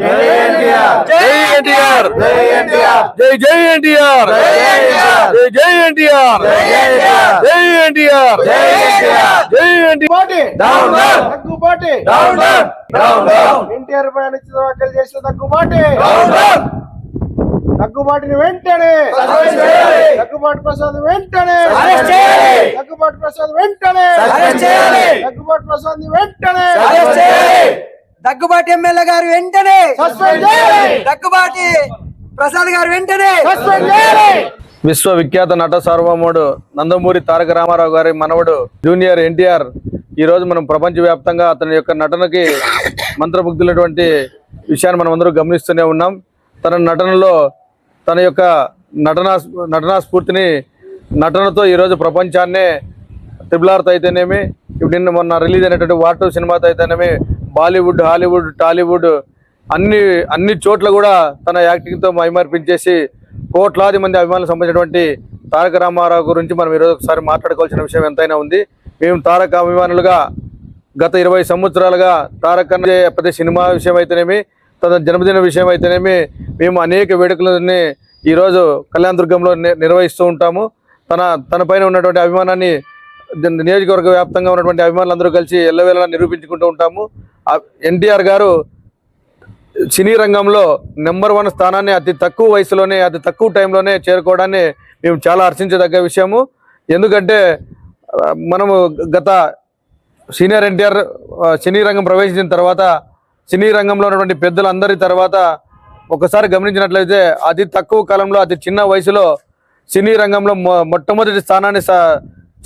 జై ఎన్టీఆర్ జై ఎన్టీఆర్. జై ఎన్టీఆర్. జై జై ఎన్టీఆర్. జై జై ఎన్టీఆర్. జై ఎన్టీఆర్. జై ఎన్టీఆర్. జై NTR. Party down down Daggubati down down down down NTR పై అనుచిత వ్యాఖ్యలు చేసిన దగ్గుబాటి డౌన్ డౌన్ దగ్గుబాటిని వెంటనే. దగ్గుబాటి ప్రసాద్ వెంటనే. దగ్గుబాటి ప్రసాద్ వెంటనే. దగ్గుబాటి ప్రసాద్ వెంటనే. దగ్గుబాటి ఎమ్మెల్యే గారు వెంటనే దగ్గుబాటి ప్రసాద్ గారు వెంటనే విశ్వవిఖ్యాత నట సార్వభౌముడు నందమూరి తారక రామారావు గారి మనవడు జూనియర్ ఎన్టీఆర్. ఈ రోజు మనం ప్రపంచవ్యాప్తంగా అతని యొక్క నటనకి మంత్రముగ్ధులటువంటి విషయాన్ని మనం అందరూ గమనిస్తూనే ఉన్నాం. తన నటనలో తన యొక్క నటనా నటనా స్ఫూర్తిని నటనతో ఈరోజు ప్రపంచాన్నే ట్రిపుల్ ఆర్తో అయితేనేమి ఇప్పుడు నిన్న మొన్న రిలీజ్ అయినటువంటి వాటు సినిమాతో అయితేనేమి బాలీవుడ్ హాలీవుడ్ టాలీవుడ్ అన్ని అన్ని చోట్ల కూడా తన యాక్టింగ్తో మైమర్పించేసి కోట్లాది మంది అభిమానులు సంబంధించినటువంటి తారక రామారావు గురించి మనం ఈరోజు ఒకసారి మాట్లాడుకోవాల్సిన విషయం ఎంతైనా ఉంది. మేము తారక అభిమానులుగా గత ఇరవై సంవత్సరాలుగా తారక్ ప్రతి సినిమా విషయం అయితేనేమి తన జన్మదిన విషయం అయితేనేమి మేము అనేక వేడుకలని ఈరోజు కళ్యాణ దుర్గంలో ని- నిర్వహిస్తూ ఉంటాము. తన తన పైన ఉన్నటువంటి అభిమానాన్ని నియోజకవర్గ వ్యాప్తంగా ఉన్నటువంటి అభిమానులందరూ కలిసి ఎల్లవేళలా నిరూపించుకుంటూ ఉంటాము. ఎన్టీఆర్ గారు సినీ రంగంలో నెంబర్ వన్ స్థానాన్ని అతి తక్కువ వయసులోనే అతి తక్కువ టైంలోనే చేరుకోవడాన్ని మేము చాలా హర్షించదగ్గ విషయము. ఎందుకంటే మనము గత సీనియర్ ఎన్టీఆర్ సినీ రంగం ప్రవేశించిన తర్వాత సినీ రంగంలో ఉన్నటువంటి పెద్దలందరి తర్వాత ఒకసారి గమనించినట్లయితే అతి తక్కువ కాలంలో అతి చిన్న వయసులో సినీ రంగంలో మొ- మొట్టమొదటి స్థానాన్ని స-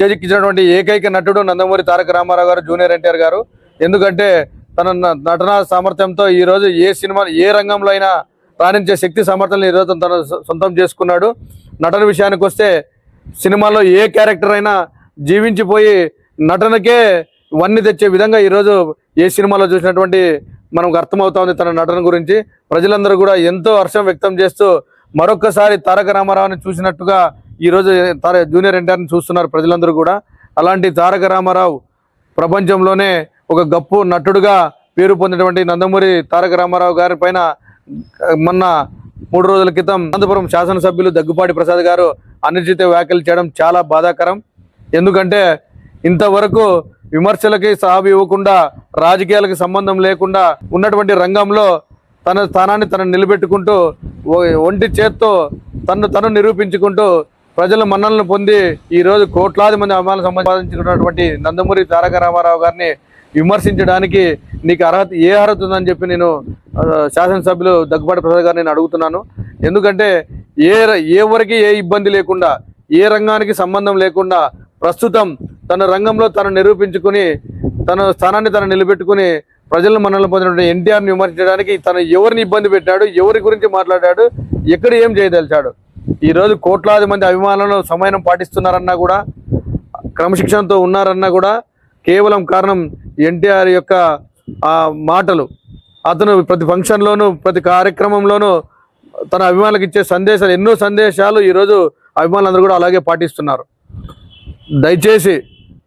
చేజిక్కించినటువంటి ఏకైక నటుడు నందమూరి తారక రామారావు గారు జూనియర్ ఎన్టీఆర్ గారు. ఎందుకంటే తన న- నటనా సామర్థ్యంతో ఈరోజు ఏ సినిమా ఏ రంగంలో అయినా రాణించే శక్తి సామర్థ్యాలను ఈరోజు తన సొంతం చేసుకున్నాడు. నటన విషయానికి వస్తే సినిమాలో ఏ క్యారెక్టర్ అయినా జీవించిపోయి నటనకే వన్ని తెచ్చే విధంగా ఈరోజు ఏ సినిమాలో చూసినటువంటి మనకు అర్థమవుతోంది తన నటన గురించి. ప్రజలందరూ కూడా ఎంతో హర్షం వ్యక్తం చేస్తూ మరొక్కసారి తారక రామారావుని చూసినట్టుగా ఈరోజు తార జూనియర్ ఎన్టీఆర్ని చూస్తున్నారు ప్రజలందరూ కూడా. అలాంటి తారక రామారావు ప్రపంచంలోనే ఒక గప్పు నటుడుగా పేరు పొందినటువంటి నందమూరి తారక రామారావు గారి పైన మొన్న మూడు రోజుల క్రితం అనంతపురం శాసనసభ్యులు దగ్గుపాటి ప్రసాద్ గారు అనిర్చిత వ్యాఖ్యలు చేయడం చాలా బాధాకరం. ఎందుకంటే ఇంతవరకు విమర్శలకి సాగు ఇవ్వకుండా రాజకీయాలకు సంబంధం లేకుండా ఉన్నటువంటి రంగంలో తన స్థానాన్ని తను నిలబెట్టుకుంటూ ఒంటి చేత్తో తను తను నిరూపించుకుంటూ ప్రజల మన్నలను పొంది ఈ రోజు కోట్లాది మంది అభిమానులు సంపాదించుకున్నటువంటి నందమూరి తారక రామారావు గారిని విమర్శించడానికి నీకు అర్హత ఏ అర్హత ఉందని చెప్పి నేను శాసనసభ్యులు దగ్గుబాటి ప్రసాద్ గారిని నేను అడుగుతున్నాను. ఎందుకంటే ఏ ర- ఎవరికి ఏ ఇబ్బంది లేకుండా ఏ రంగానికి సంబంధం లేకుండా ప్రస్తుతం తన రంగంలో తను నిరూపించుకుని తన స్థానాన్ని తను నిలబెట్టుకుని ప్రజలను మనల్ని పొందినటువంటి ఎన్టీఆర్ని విమర్శించడానికి తను ఎవరిని ఇబ్బంది పెట్టాడు ఎవరి గురించి మాట్లాడాడు ఎక్కడ ఏం చేయదలిచాడు. ఈ రోజు కోట్లాది మంది అభిమానులను సమయం పాటిస్తున్నారన్నా కూడా క్రమశిక్షణతో ఉన్నారన్నా కూడా కేవలం కారణం ఎన్టీఆర్ యొక్క మాటలు. అతను ప్రతి ఫంక్షన్లోనూ ప్రతి కార్యక్రమంలోనూ తన అభిమానులకు ఇచ్చే సందేశాలు ఎన్నో సందేశాలు ఈరోజు అభిమానులందరూ కూడా అలాగే పాటిస్తున్నారు. దయచేసి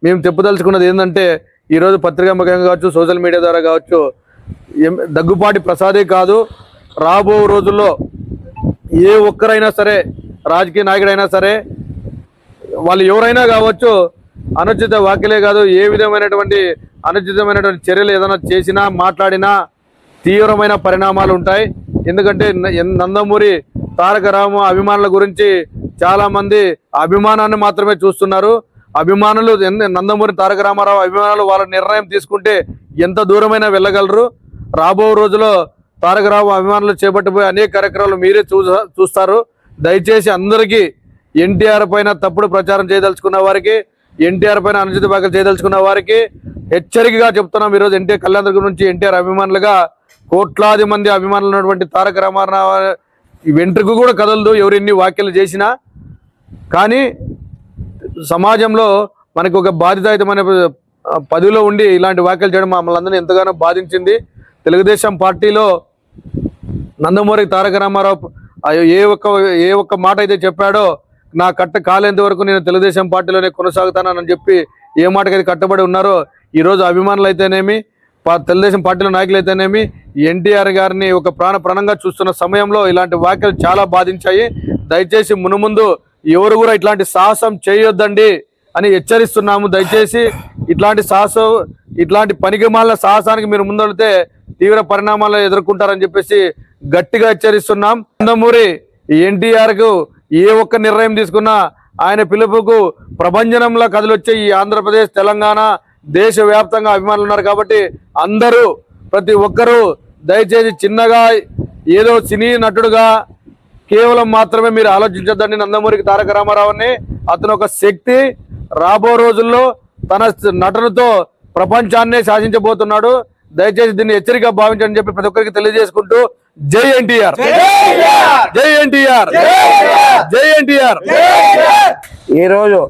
మేము చెప్పదలుచుకున్నది ఏంటంటే ఈరోజు పత్రికాముఖంగా కావచ్చు సోషల్ మీడియా ద్వారా కావచ్చు దగ్గుపాటి ప్రసాదే కాదు రాబో రోజుల్లో ఏ ఒక్కరైనా సరే రాజకీయ నాయకుడైనా సరే వాళ్ళు ఎవరైనా కావచ్చు అనుచిత వ్యాఖ్యలే కాదు ఏ విధమైనటువంటి అనుచితమైనటువంటి చర్యలు ఏదైనా చేసినా మాట్లాడినా తీవ్రమైన పరిణామాలు ఉంటాయి. ఎందుకంటే ఎన్- నందమూరి తారక రామ అభిమానుల గురించి చాలామంది అభిమానాన్ని మాత్రమే చూస్తున్నారు. అభిమానులు నందమూరి తారక రామారావు అభిమానులు వాళ్ళ నిర్ణయం తీసుకుంటే ఎంత దూరమైనా వెళ్ళగలరు. రాబో రోజుల్లో తారక రామ అభిమానులు చేపట్టబోయే అనేక కార్యక్రమాలు మీరే చూస్తారు. దయచేసి అందరికీ ఎన్టీఆర్ పైన తప్పుడు ప్రచారం చేయదలుచుకున్న వారికి ఎన్టీఆర్ పైన అనుచిత వ్యాఖ్యలు చేయదలుచుకున్న వారికి హెచ్చరికగా చెప్తున్నాం. ఈరోజు ఎన్టీఆర్ కళ్యాణ దగ్గర నుంచి ఎన్టీఆర్ అభిమానులుగా కోట్లాది మంది అభిమానులు ఉన్నటువంటి తారక రామారావు వెంట్రుకు కూడా కదలదు ఎవరు ఎన్ని వ్యాఖ్యలు చేసినా. కానీ సమాజంలో మనకు ఒక బాధితాయుతమైన పదవిలో ఉండి ఇలాంటి వ్యాఖ్యలు చేయడం మమ్మల్ని అందరినీ ఎంతగానో బాధించింది. తెలుగుదేశం పార్టీలో నందమూరి తారక రామారావు ఏ ఒక్క ఏ ఒక్క మాట అయితే చెప్పాడో నా కట్ట కాలేంత వరకు నేను తెలుగుదేశం పార్టీలోనే కొనసాగుతానని చెప్పి ఏ మాటకైతే కట్టబడి ఉన్నారో ఈరోజు అభిమానులు అయితేనేమి పా- తెలుగుదేశం పార్టీలో నాయకులైతేనేమి ఎన్టీఆర్ గారిని ఒక ప్రాణ ప్రాణంగా చూస్తున్న సమయంలో ఇలాంటి వ్యాఖ్యలు చాలా బాధించాయి. దయచేసి మునుముందు ఎవరు కూడా ఇట్లాంటి సాహసం చేయొద్దండి అని హెచ్చరిస్తున్నాము. దయచేసి ఇట్లాంటి సాహసం ఇట్లాంటి పనికి సాహసానికి మీరు ముందడితే తీవ్ర పరిణామాలు ఎదుర్కొంటారని చెప్పేసి గట్టిగా హెచ్చరిస్తున్నాం. నందమూరి ఎన్టీఆర్కు ఏ ఒక్క నిర్ణయం తీసుకున్నా ఆయన పిలుపుకు ప్రభంజనంలా కదిలొచ్చే ఈ ఆంధ్రప్రదేశ్ తెలంగాణ దేశవ్యాప్తంగా అభిమానులు ఉన్నారు కాబట్టి అందరూ ప్రతి ఒక్కరూ దయచేసి చిన్నగా ఏదో సినీ నటుడుగా కేవలం మాత్రమే మీరు ఆలోచించొద్దండి. నందమూరికి తారక రామారావుని అతను ఒక శక్తి. రాబో రోజుల్లో తన నటనతో ప్రపంచాన్నే శాసించబోతున్నాడు. దయచేసి దీన్ని హెచ్చరిక భావించండి చెప్పి ప్రతి ఒక్కరికి తెలియజేసుకుంటూ జై ఎన్టీఆర్. జై ఎన్టీఆర్. జై ఎన్టీఆర్. ఈరోజు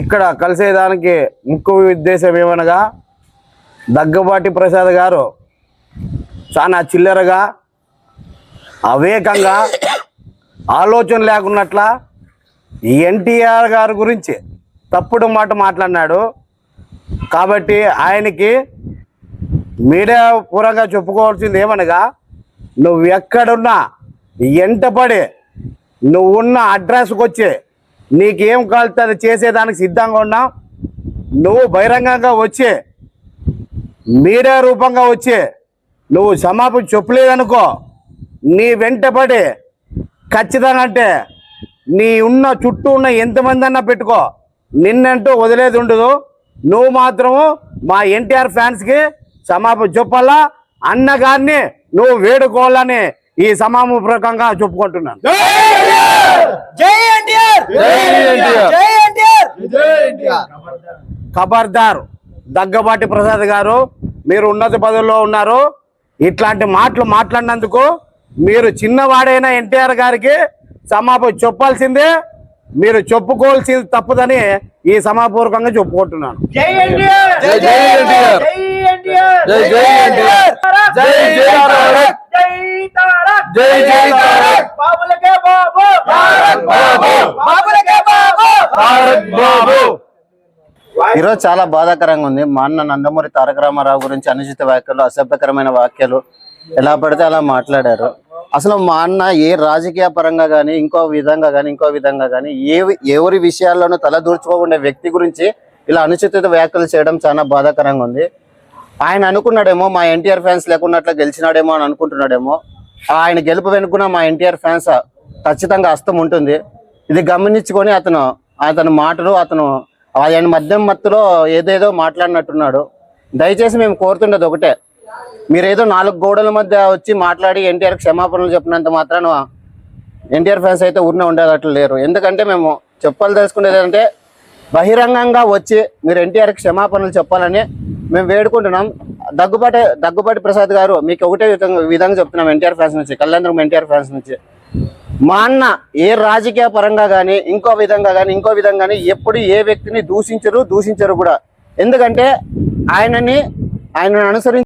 ఇక్కడ కలిసేదానికి ముఖ్య ఉద్దేశం ఏమనగా దగ్గబాటి ప్రసాద్ గారు చాలా చిల్లరగా అవేకంగా ఆలోచన లేకున్నట్ల ఎన్టీఆర్ గారి గురించి తప్పుడు మాట మాట్లాడినాడు. కాబట్టి ఆయనకి మీడియా పూర్వంగా చెప్పుకోవాల్సింది ఏమనగా నువ్వు ఎక్కడున్నా ఎంటపడి నువ్వు ఉన్న అడ్రస్కి వచ్చి నీకేం కావాలితే అది చేసేదానికి సిద్ధంగా ఉన్నావు నువ్వు బహిరంగంగా వచ్చి మీడియా రూపంగా వచ్చి నువ్వు క్షమాపణ చెప్పలేదనుకో నీ వెంటపడి ఖచ్చితంగా అంటే నీ ఉన్న చుట్టూ ఉన్న ఎంతమంది అన్నా పెట్టుకో నిన్నంటూ వదిలేది ఉండదు. నువ్వు మాత్రము మా ఎన్టీఆర్ ఫ్యాన్స్కి క్షమాపణ చెప్పాలా? అన్నగారిని నువ్వు వేడుకోవాలని ఈ సమాపూర్వకంగా చెప్పుకుంటున్నాను. ఖబర్దార్ దగ్గబాటి ప్రసాద్ గారు మీరు ఉన్నత పదవిలో ఉన్నారు. ఇట్లాంటి మాటలు మాట్లాడినందుకు మీరు చిన్నవాడైన ఎన్టీఆర్ గారికి సమాప చెప్పాల్సిందే. మీరు చెప్పుకోవాల్సింది తప్పుదని ఈ సమాపూర్వకంగా చెప్పుకుంటున్నాను. జై ఎన్టీఆర్! జై జై ఎన్టీఆర్! జై ఎన్టీఆర్! జై జై ఎన్టీఆర్! జై జై తారక్ జై తారక్ జై జై తారక్ బాబులకే బాబు! తారక్ బాబు! బాబులకే బాబు! తారక్ బాబు! ఈరోజు చాలా బాధాకరంగా ఉంది. మా అన్న నందమూరి తారక రామారావు గురించి అనుచిత వ్యాఖ్యలు అసభ్యకరమైన వ్యాఖ్యలు ఎలా పడితే అలా మాట్లాడారు. అసలు మా అన్న ఏ రాజకీయ పరంగా కానీ ఇంకో విధంగా కానీ ఇంకో విధంగా కానీ ఏ ఎవరి విషయాల్లోనూ తలదూర్చుకోకుండా వ్యక్తి గురించి ఇలా అనుచిత వ్యాఖ్యలు చేయడం చాలా బాధాకరంగా ఉంది. ఆయన అనుకున్నాడేమో మా ఎన్టీఆర్ ఫ్యాన్స్ లేకున్నట్లు గెలిచినాడేమో అని అనుకుంటున్నాడేమో. ఆయన గెలుపు వెనుకున్న మా ఎన్టీఆర్ ఫ్యాన్స్ ఖచ్చితంగా అస్తం ఉంటుంది. ఇది గమనించుకొని అతను అతని మాటలు అతను ఆయన మద్యం మత్తులో ఏదేదో మాట్లాడినట్టున్నాడు. దయచేసి మేము కోరుతుండేది ఒకటే. మీరేదో నాలుగు గోడల మధ్య వచ్చి మాట్లాడి ఎన్టీఆర్ క్షమాపణలు చెప్పినంత మాత్రాన ఎన్టీఆర్ ఫ్యాన్స్ అయితే ఊరినే ఉండేటట్లు లేరు. ఎందుకంటే మేము చెప్పాలి తెలుసుకునేది అంటే బహిరంగంగా వచ్చి మీరు ఎన్టీఆర్ క్షమాపణలు చెప్పాలని మేము వేడుకుంటున్నాం. దగ్గుబాటి దగ్గుబాటి ప్రసాద్ గారు మీకు ఒకటే విధంగా విధంగా చెప్తున్నాం ఎన్టీఆర్ ఫ్యాన్స్ నుంచి కళ్యాణం ఎన్టీఆర్ ఫ్యాన్స్ నుంచి. మా అన్న ఏ రాజకీయ పరంగా కానీ ఇంకో విధంగా కానీ ఇంకో విధంగా కానీ ఎప్పుడు ఏ వ్యక్తిని దూషించరు దూషించరు కూడా. ఎందుకంటే ఆయనని ఆయనను అనుసరించి